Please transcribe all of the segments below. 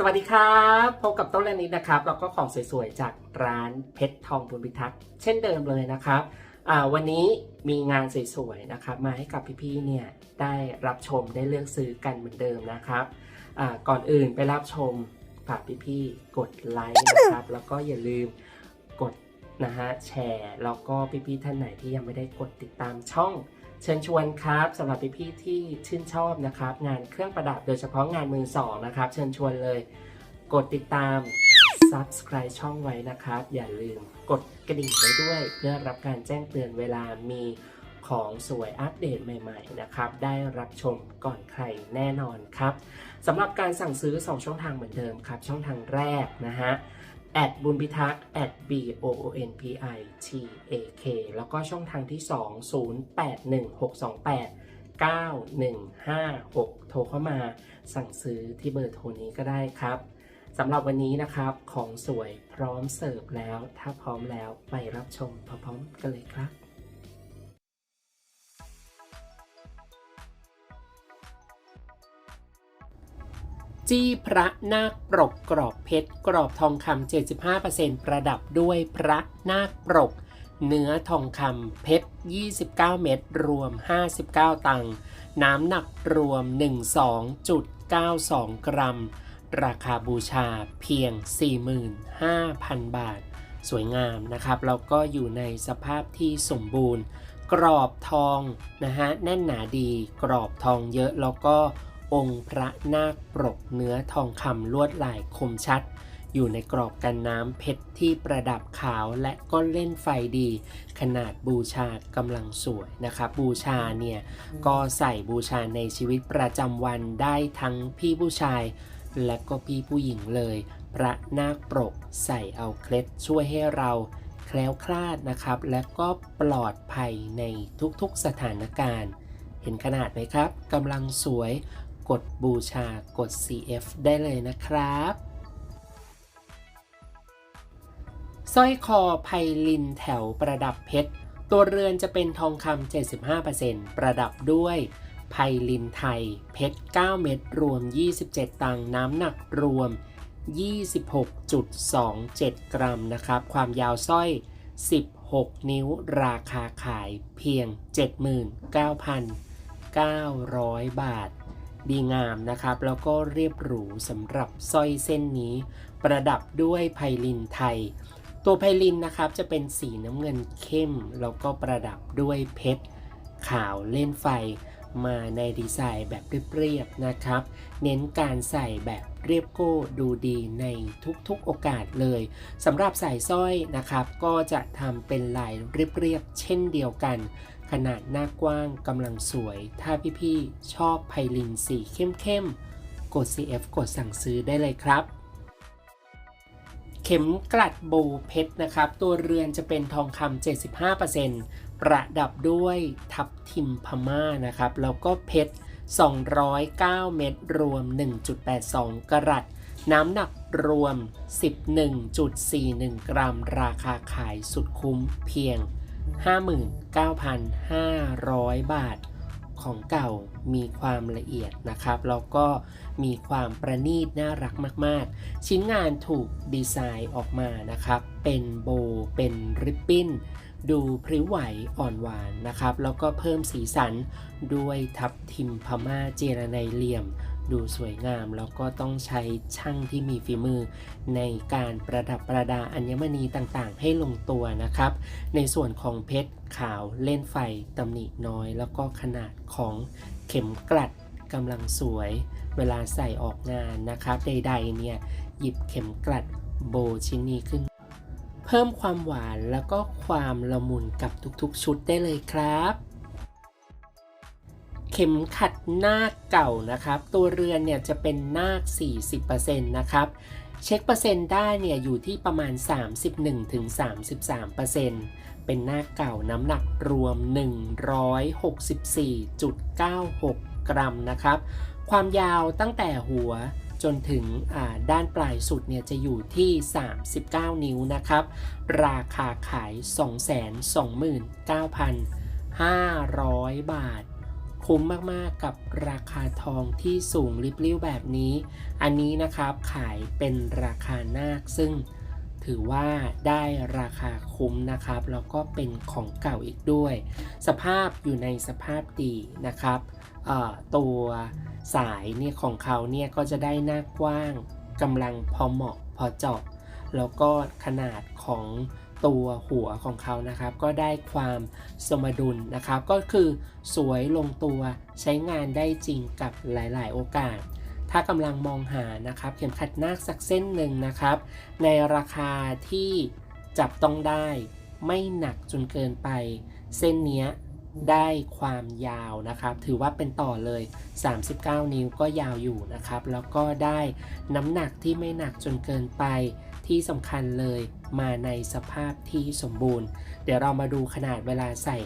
สวัสดีครับพบกับต้นและนิดนะครับแล้วก็ของสวยๆจากร้านเพชรทองบุญพิทักษ์เช่นเดิมเลยนะครับวันนี้มีงานสวยๆนะครับมาให้กับพี่ๆเนี่ยได้รับชมได้เลือกซื้อกันเหมือนเดิมนะครับก่อนอื่นไปรับชมฝากพี่ๆกดไลค์นะครับแล้วก็อย่าลืมกดนะฮะแชร์แล้วก็พี่ๆท่านไหนที่ยังไม่ได้กดติดตามช่อง เชิญชวนครับสำหรับพี่ๆที่ชื่นชอบนะครับ งานเครื่องประดับโดยเฉพาะงานมือสองนะครับ เชิญชวนเลย กดติดตาม subscribe ช่องไว้นะครับ อย่าลืมกดกระดิ่งไว้ด้วย เพื่อรับการแจ้งเตือนเวลามีของสวยอัปเดตใหม่ๆนะครับ ได้รับชมก่อนใครแน่นอนครับสำหรับการสั่งซื้อ 2 ช่องทางเหมือนเดิมครับ ช่องทางแรกนะฮะ แอดบุญพิทักษ์ at b o o n p i t a k แล้วก็ช่องทางที่ 2 081 628 9156 โทรเข้ามาสั่งซื้อที่เบอร์โทรนี้ก็ได้ครับสำหรับวันนี้นะครับของสวยพร้อมเสิร์ฟแล้ว ถ้าพร้อมแล้วไปรับชมพร้อมๆกันเลยครับ จี้พระนาคปรกกรอบเพชรกรอบทองคำ75%ประดับด้วยพระนาคปรก เนื้อทองคำเพชร 29 เม็ดรวม 59 ตังค์น้ำหนักรวม 12.92 กรัม ราคาบูชาเพียง 45,000 บาท สวยงามนะครับแล้วก็อยู่ในสภาพที่สมบูรณ์ กรอบทองนะฮะแน่นหนาดี กรอบทองเยอะแล้วก็ องค์พระนาคปรกเนื้อทองคำลวดลายคมชัด อยู่ในกรอบกันน้ำเพชรที่ประดับขาวและก็เล่นไฟดี ขนาดบูชากำลังสวยนะครับ บูชาเนี่ยก็ใส่บูชาในชีวิตประจำวันได้ทั้งพี่ผู้ชาย และก็พี่ผู้หญิงเลย พระนาคปรกใส่เอาเคล็ดช่วยให้เราแคล้วคลาดนะครับ และก็ปลอดภัยในทุกๆสถานการณ์ เห็นขนาดไหมครับกำลังสวย กดบูชากด CF ได้เลยนะครับสร้อยคอไพลินแถวประดับเพชร ตัวเรือนจะเป็นทองคำ 75%ประดับด้วยไพลินไทย เพชร 9 เม็ดรวม 27 ตังน้ำหนักรวม 26.27 กรัมนะครับ ความยาวสร้อย 16 นิ้วราคาขายเพียง 79,900 บาท ดีงามนะครับ แล้วก็เรียบหรูสำหรับสร้อยเส้นนี้ ประดับด้วยไพลินไทย ตัวไพลินนะครับจะเป็นสีน้ำเงินเข้ม แล้วก็ประดับด้วยเพชรขาวเล่นไฟมาในดีไซน์แบบเรียบๆนะครับ เน้นการใส่แบบเรียบโก้ดูดีในทุกๆโอกาสเลยสำหรับสายสร้อยนะครับ ก็จะทำเป็นลายเรียบๆเช่นเดียวกัน ขนาดหน้ากว้างกำลังสวย ถ้าพี่ๆ ชอบไพลินสีเข้มๆ กด CF กดสั่งซื้อได้เลยครับ เข็มกลัดโบเพชรนะครับ ตัวเรือนจะเป็นทองคำ75%ประดับด้วยทับทิมพม่านะครับ แล้วก็เพชร 209 เม็ดรวม 1.82 กรัตน้ำหนักรวม 11.41 กรัม ราคาขายสุดคุ้มเพียง 59,500 บาทของเก่ามีความละเอียดนะครับ แล้วก็มีความประณีตน่ารักมาก ๆ ชิ้นงานถูกดีไซน์ออกมานะครับ เป็นโบเป็นริบบิ้น ดูพริ้วไหวอ่อนหวานนะครับ แล้วก็เพิ่มสีสันด้วยทับทิมพม่าเจรไนเหลี่ยม ดูสวยงาม แล้วก็ต้องใช้ช่างที่มีฝีมือ ในการประดับประดาอัญมณีต่างๆ ให้ลงตัวนะครับ ในส่วนของเพชรขาวเล่นไฟตำหนิน้อย แล้วก็ขนาดของเข็มกลัดกำลังสวย เวลาใส่ออกงานนะครับใดๆเนี่ยหยิบเข็มกลัดโบชิ้นนี้ขึ้น เพิ่มความหวานแล้วก็ความละมุนกับทุกๆ ชุดได้เลยครับ ข็มขัดนาคเก่านะครับ ตัวเรือนเนี่ยจะเป็นนาค 40%นะครับเช็คเปอร์เซ็นต์ได้เนี่ยอยู่ที่ประมาณ 31-33%เป็นหน้าเก่าน้ำหนักรวม 164.96 กรัมนะครับ ความยาวตั้งแต่หัวจนถึงด้านปลายสุดเนี่ยจะอยู่ที่ 39 นิ้วนะครับ ราคาขาย 229,500 บาท คุ้มมากๆกับราคาทองที่สูงริบลิ่วแบบนี้ อันนี้นะครับขายเป็นราคานาคซึ่งถือว่าได้ราคาคุ้มนะครับ แล้วก็เป็นของเก่าอีกด้วย สภาพอยู่ในสภาพดีนะครับตัวสายเนี่ยของเขาเนี่ยก็จะได้หน้ากว้างกำลังพอเหมาะพอเจาะแล้วก็ขนาดของ ตัวหัวของเขานะครับ ก็ได้ความสมดุลนะครับ ก็คือสวยลงตัวใช้งานได้จริงกับหลายๆ โอกาส ถ้ากำลังมองหานะครับ เข็มขัดนาคสักเส้นหนึ่งนะครับ ในราคาที่จับต้องได้ไม่หนักจนเกินไป เส้นนี้ได้ความยาวนะครับ ถือว่าเป็นต่อเลย 39 นิ้วก็ยาวอยู่นะครับ แล้วก็ได้น้ำหนักที่ไม่หนักจนเกินไป ที่สำคัญเลยมาในสภาพที่สมบูรณ์ เดี๋ยวเรามาดูขนาดเวลาใส่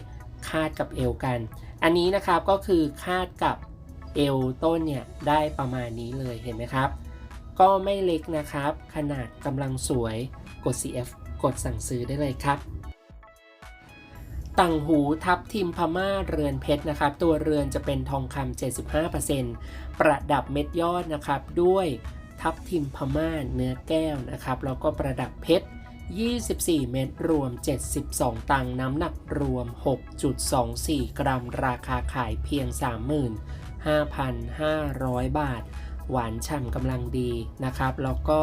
คาดกับเอวกัน อันนี้นะครับก็คือคาดกับเอวต้นเนี่ยได้ประมาณนี้เลยเห็นไหมครับ ก็ไม่เล็กนะครับ ขนาดกำลังสวยกด CF กดสั่งซื้อได้เลยครับต่างหูทับทิมพม่าเรือนเพชรนะครับ ตัวเรือนจะเป็นทองคำ75%ประดับเม็ดยอดนะครับ ด้วย ทับทิมพม่าเนื้อแก้วนะครับ แล้วก็ประดับเพชร 24 เม็ดรวม 72 ตังค์น้ำหนักรวม 6.24 กรัม ราคาขายเพียง 35,500 บาท หวานฉ่ำกำลังดีนะครับ แล้วก็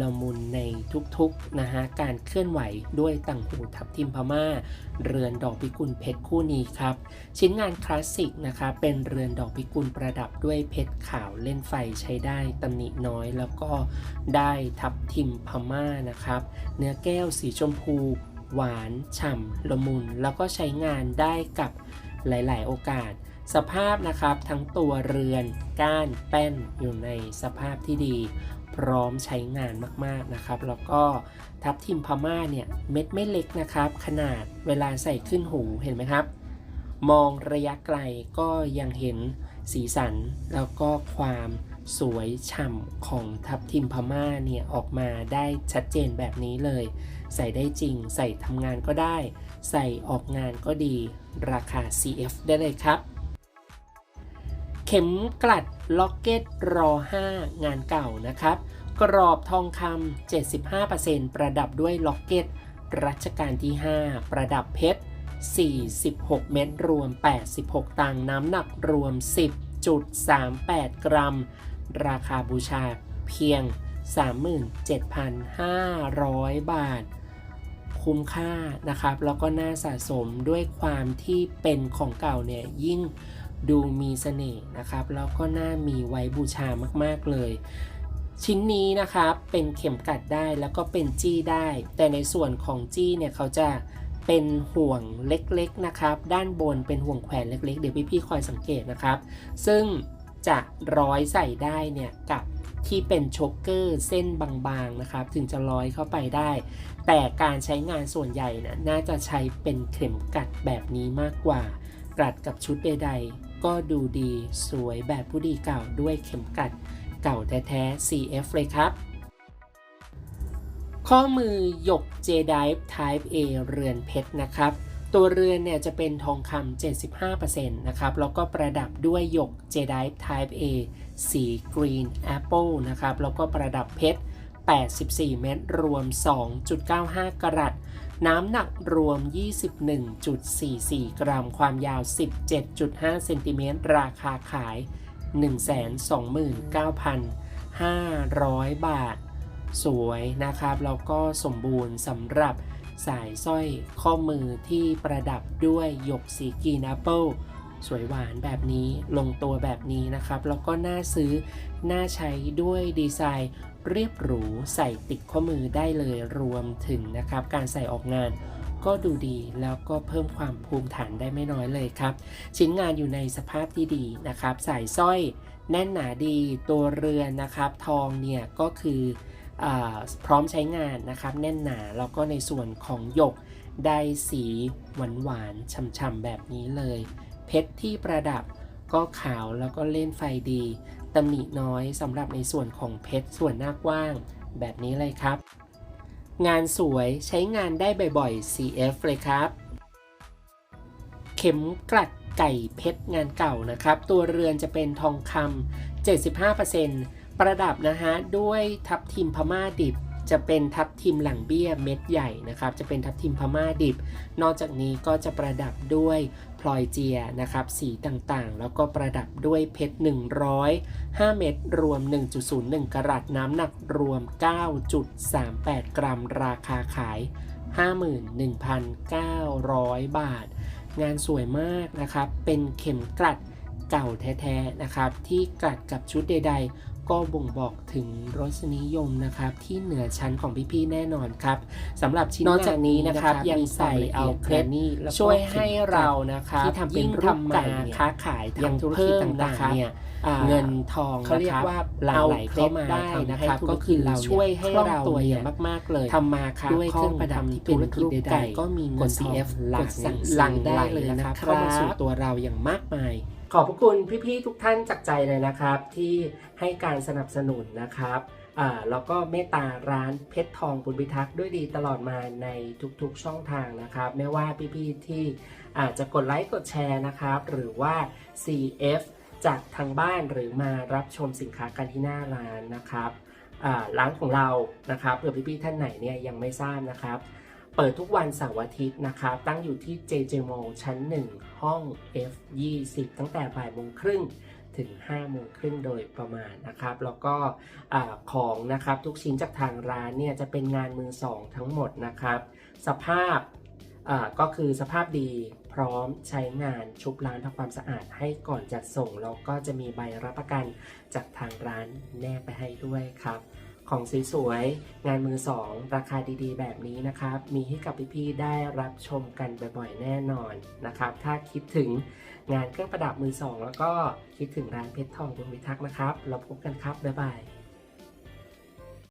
ละมุนในทุกๆนะฮะการเคลื่อนไหวด้วยต่างหูทับทิมพม่า เรือนดอกพิกุลเพชรคู่นี้ครับ ชิ้นงานคลาสสิกนะครับเป็นเรือนดอกพิกุลประดับด้วยเพชรขาวเล่นไฟใช้ได้ตำหนิน้อยแล้วก็ได้ทับทิมพม่านะครับ เนื้อแก้วสีชมพู หวานฉ่ำละมุน แล้วก็ใช้งานได้กับหลาย ๆ โอกาสสภาพนะครับทั้งตัวเรือนก้านแป้นอยู่ในสภาพที่ดี พร้อมใช้งานมากๆนะครับ แล้วก็ทับทิมพม่าเนี่ยเม็ดไม่เล็กนะครับ ขนาดเวลาใส่ขึ้นหูเห็นไหมครับ มองระยะไกลก็ยังเห็นสีสัน แล้วก็ความสวยฉ่ำของทับทิมพม่าเนี่ยออกมาได้ชัดเจนแบบนี้เลย ใส่ได้จริง ใส่ทำงานก็ได้ ใส่ออกงานก็ดี ราคา CF ได้เลยครับ เข็มกลัดล็อกเก็ตรอ 5 งานเก่านะครับ กรอบทองคำ75%ประดับด้วยล็อกเก็ตรัชกาลที่ 5 ประดับเพชร 46 เม็ดรวม 86 ตังน้ำหนักรวม 10.38 กรัม ราคาบูชาเพียง 37,500 บาท คุ้มค่านะครับ แล้วก็น่าสะสมด้วยความที่เป็นของเก่าเนี่ยยิ่ง ดูมีเสน่ห์นะครับ แล้วก็น่ามีไว้บูชามากๆเลย ชิ้นนี้นะครับเป็นเข็มกัดได้แล้วก็เป็นจี้ได้ แต่ในส่วนของจี้เนี่ยเขาจะเป็นห่วงเล็กๆนะครับ ด้านบนเป็นห่วงแขวนเล็กๆ เดี๋ยวพี่ๆคอยสังเกตนะครับ ซึ่งจะร้อยใส่ได้เนี่ยกับที่เป็นโชกเกอร์เส้นบางๆนะครับ ถึงจะร้อยเข้าไปได้ แต่การใช้งานส่วนใหญ่นะน่าจะใช้เป็นเข็มกัดแบบนี้มากกว่า กัดกับชุดใดๆ ก็ดูดีสวยแบบผู้ดีเก่าด้วยเข็มกัดเก่าแท้ๆ CF เลยครับ ข้อมือหยก j d i v e Type A เรือนเพชรนะครับ ตัวเรือนเนี่ยจะเป็นทองคำ75%นะครับ แล้วก็ประดับด้วยหยก j d i v e Type A สี Green Apple นะครับ แล้วก็ประดับเพชร84 เม็ดรวม 2.95 กรัต น้ำหนักรวม 21.44 กรัม ความยาว 17.5 เซนติเมตร ราคาขาย 129,500 บาท สวยนะครับ แล้วก็สมบูรณ์สำหรับสายสร้อยข้อมือที่ประดับด้วยหยกสีกีนแอปเปิลสวยหวานแบบนี้ลงตัวแบบนี้นะครับ แล้วก็น่าซื้อ น่าใช้ด้วยดีไซน์ เรียบหรูใส่ติดข้อมือได้เลยรวมถึงนะครับ การใส่ออกงานก็ดูดีแล้วก็เพิ่มความภูมิฐานได้ไม่น้อยเลยครับ ชิ้นงานอยู่ในสภาพที่ดีนะครับ ใสายสร้อยแน่นหนาดีตัวเรือนนะครับ ทองเนี่ยก็คืออพร้อมใช้งานนะครับ แน่นหนาแล้วก็ในส่วนของหยกได้สีหวานหวานๆฉ่ำๆแบบนี้เลย เพชรที่ประดับก็ขาวแล้วก็เล่นไฟดี ตำหนิน้อยสำหรับในส่วนของเพชรส่วนหน้ากว้าง แบบนี้เลยครับ งานสวยใช้งานได้บ่อยๆ CF เลยครับ เข็มกลัดไก่เพชรงานเก่านะครับ ตัวเรือนจะเป็นทองคำ75%ประดับนะฮะ ด้วยทับทิมพม่าดิบ จะเป็นทับทิมหลังเบี้ยเม็ดใหญ่นะครับ จะเป็นทับทิมพม่าดิบ นอกจากนี้ก็จะประดับด้วยพลอยเจียนะครับ สีต่างๆ แล้วก็ประดับด้วยเพชร 105 เม็ดรวม 1.01 กรัตน้ำหนักรวม 9.38 กรัม ราคาขาย 51,900 บาท งานสวยมากนะครับ เป็นเข็มกลัดเก่าแท้ๆนะครับ ที่กลัดกับชุดใด ๆ ก็บ่งบอกถึงรสนิยมนะครับ ที่เหนือชั้นของพี่ๆแน่นอนครับสำหรับชิ้นนอกจากนี้นะครับ ยังใส่เอาเคล็ดนี่ช่วยให้เรานะครับที่ทำเป็นยิ่งรูปไก่ทำมาเนี่ยค้าขายยังทำธุรกิจเพิ่มต่างนะครับๆเนี่ยอ่าเงินทองเขาเรียกนะครับว่าหลั่งไหลเข้ามาเอาเคล็ดได้ได้นะนะคครัรับบก็ก็คืคืออเราช่วยให้คล่องเราตัวเนี่ยอย่างมาก ๆ เลยทำมาค้าด้วยเครื่องประดับที่เป็นธุรกิจรูปใดไก่ๆก็มีกเงิดนทอง CF หลั่งสั่งหลั่งได้ได้เลเลยยนะนะคครัรับบเข้ามาสู่ตัวเราอย่างมากมายขอบพระคุณพี่ๆทุกท่านจากใจเลยนะครับ ที่ให้การสนับสนุนนะครับอ่าแล้วก็เมตตาร้านเพชรทองบุญพิทักษ์ด้วยดีตลอดมาในทุกๆช่องทางนะครับ ไม่ว่าพี่ๆที่อาจจะกดไลค์กดแชร์นะครับ หรือว่า CF จากทางบ้านหรือมารับชมสินค้ากันที่หน้าร้านนะครับอ่าร้านของเรานะครับเผื่อพี่ๆท่านไหนเนี่ยยังไม่ทราบนะครับ เปิดทุกวันเสาร์อาทิตย์นะครับตั้งอยู่ที่ JJ Mall ชั้น 1 ห้อง F20 ตั้งแต่บ่ายโมงครึ่งถึง5โมงครึ่งโดยประมาณนะครับ แล้วก็ของนะครับทุกชิ้นจากทางร้านเนี่ยจะเป็นงานมือสองทั้งหมดนะครับ สภาพก็คือสภาพดีพร้อมใช้งานชุบล้างทำความสะอาดให้ก่อนจัดส่งแล้วก็จะมีใบรับประกันจากทางร้านแนบไปให้ด้วยครับ ของสวยๆ งานมือสอง ราคาดีๆ แบบนี้นะครับ มีให้กับพี่ๆ ได้รับชมกันบ่อยๆ แน่นอนนะครับ ถ้าคิดถึงงานเครื่องประดับมือสอง แล้วก็คิดถึงร้านเพชรทองบุญวิทักษ์นะครับ เราพบกันครับ บ๊ายบาย